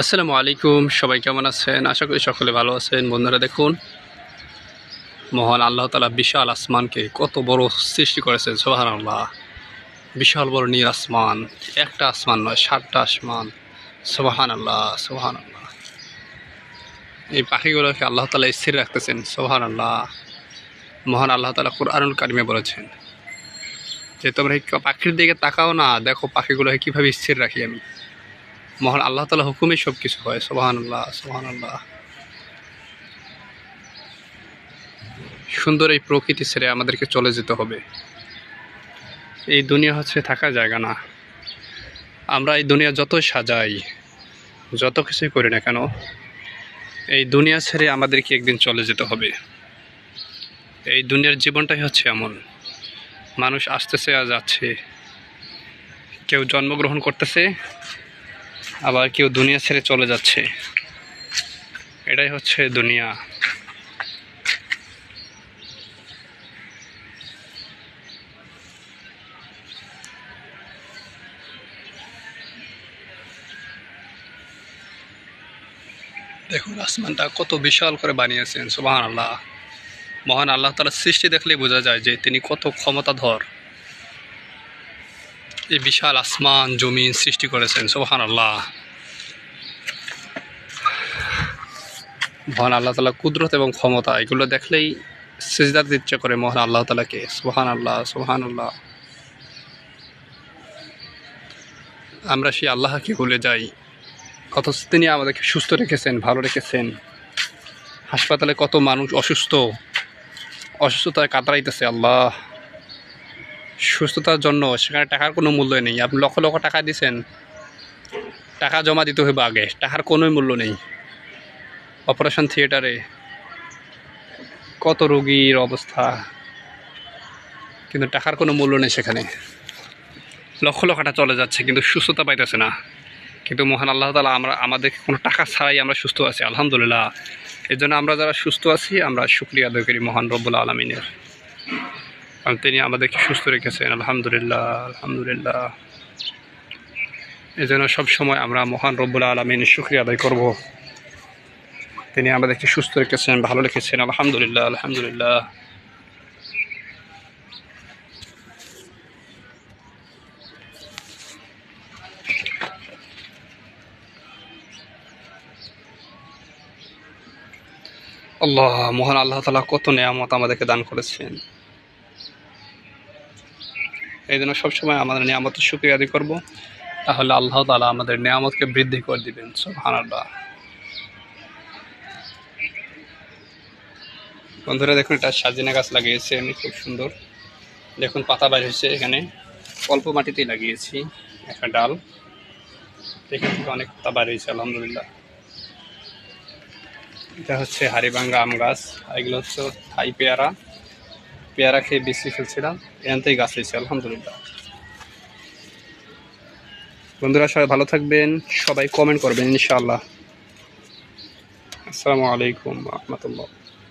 আসসালামু আলাইকুম, সবাই কেমন আছেন? আশা করি সকলে ভালো আছেন। বন্ধুরা, দেখুন, মহান আল্লাহ তালা বিশাল আসমানকে কত বড় সৃষ্টি করেছেন সোহান আল্লাহ বিশাল বড় নীল আসমান, একটা আসমান নয়, সাতটা আসমান। সোহান আল্লাহ সোহান আল্লাহ এই পাখিগুলোকে আল্লাহ তালা স্থির রাখতেছেন সোহান আল্লাহ মহান আল্লাহ তালা কুরআনুল কারিমে বলেছেন যে, তোমরা পাখির দিকে তাকাও না, দেখো পাখিগুলোকে কীভাবে স্থির রাখি আমি। মহান আল্লাহ তালা হুকুমে সব কিছু হয়। সোহান আল্লাহ সোহান আল্লাহ সুন্দর এই প্রকৃতি ছেড়ে আমাদেরকে চলে যেতে হবে। এই দুনিয়া হচ্ছে থাকা জায়গা না। আমরা এই দুনিয়া যতই সাজাই, যত কিছুই করি না কেন, এই দুনিয়া ছেড়ে আমাদেরকে একদিন চলে যেতে হবে। এই দুনিয়ার জীবনটাই হচ্ছে এমন। মানুষ আসতেছে আর যাচ্ছে। কেউ জন্মগ্রহণ করতেছে আবার কেউ দুনিয়া ছেড়ে চলে যাচ্ছে। এটাই হচ্ছে দুনিয়া। দেখুন, আসমানটা কত বিশাল করে বানিয়েছেন সুবাহান আল্লাহ মহান আল্লাহ তালার সৃষ্টি দেখলেই বোঝা যায় যে তিনি কত ক্ষমতাধর। এই বিশাল আসমান, জমিন সৃষ্টি করেছেন সোহান আল্লাহ মহান আল্লাহ তালা কুদরত এবং ক্ষমতা, এগুলো দেখলেই সিজদার ইচ্ছা করে মহান আল্লাহ তালাকে সোহান আল্লাহ সোহান আল্লাহ আমরা সেই আল্লাহকে ভুলে যাই। অথচ তিনি আমাদেরকে সুস্থ রেখেছেন, ভালো রেখেছেন। হাসপাতালে কত মানুষ অসুস্থ, অসুস্থতায় কাতরাইতেছে আল্লাহ। সুস্থতার জন্য সেখানে টাকার কোনো মূল্য নেই। আপনি লক্ষ লক্ষ টাকা দিয়েছেন, টাকা জমা দিতে হবে আগে, টাকার কোনো মূল্য নেই। অপারেশন থিয়েটারে কত রোগীর অবস্থা, কিন্তু টাকার কোনো মূল্য নেই সেখানে। লক্ষ লক্ষটা চলে যাচ্ছে, কিন্তু সুস্থতা পাইতেছে না। কিন্তু মহান আল্লাহ তালা আমরা আমাদের কোনো টাকা ছাড়াই আমরা সুস্থ আছি, আলহামদুলিল্লাহ। এর জন্য আমরা যারা সুস্থ আছি, আমরা শুক্রিয়া আদায় করি মহান রব্বুল আলমিনের। কারণ তিনি আমাদেরকে সুস্থ রেখেছেন, আলহামদুলিল্লাহ আলহামদুলিল্লাহ। এই জন্য সবসময় আমরা মহান রব্বুল আলমিনের শুক্রিয়া আদায় করব। তিনি আমাদেরকে সুস্থ রেখেছেন, ভালো রেখেছেন, আলহামদুলিল্লাহ আলহামদুলিল্লাহ। আল্লাহ, মহান আল্লাহ তালা কত নেয়ামত আমাদেরকে দান করেছেন। এই জন্য সবসময় আমাদের নিয়ামতের শুক্রিয়া আদি করব। তাহলে আল্লাহ তালা আমাদের নিয়ামতকে বৃদ্ধি করে দিবেন। সোহান বন্ধুরা, দেখুন, এটা সাজিনা গাছ লাগিয়েছে আমি, খুব সুন্দর। দেখুন, পাতা বাইর হয়েছে এখানে। অল্প মাটিতেই লাগিয়েছি একটা ডাল। এখান থেকে অনেক পাতা বাইর হয়েছে, আলহামদুলিল্লাহ। এটা হচ্ছে হারিবাঙ্গা আম গাছ এগুলো হচ্ছে থাই পেয়ারা। পেয়ারা খেয়ে বেশি ফেলছিলাম এনতেই গাছ হয়েছে আলহামদুলিল্লাহ। বন্ধুরা, সবাই ভালো থাকবেন, সবাই কমেন্ট করবেন, ইনশাআল্লাহ। আসসালামু আলাইকুম রহমতুল্লাহ।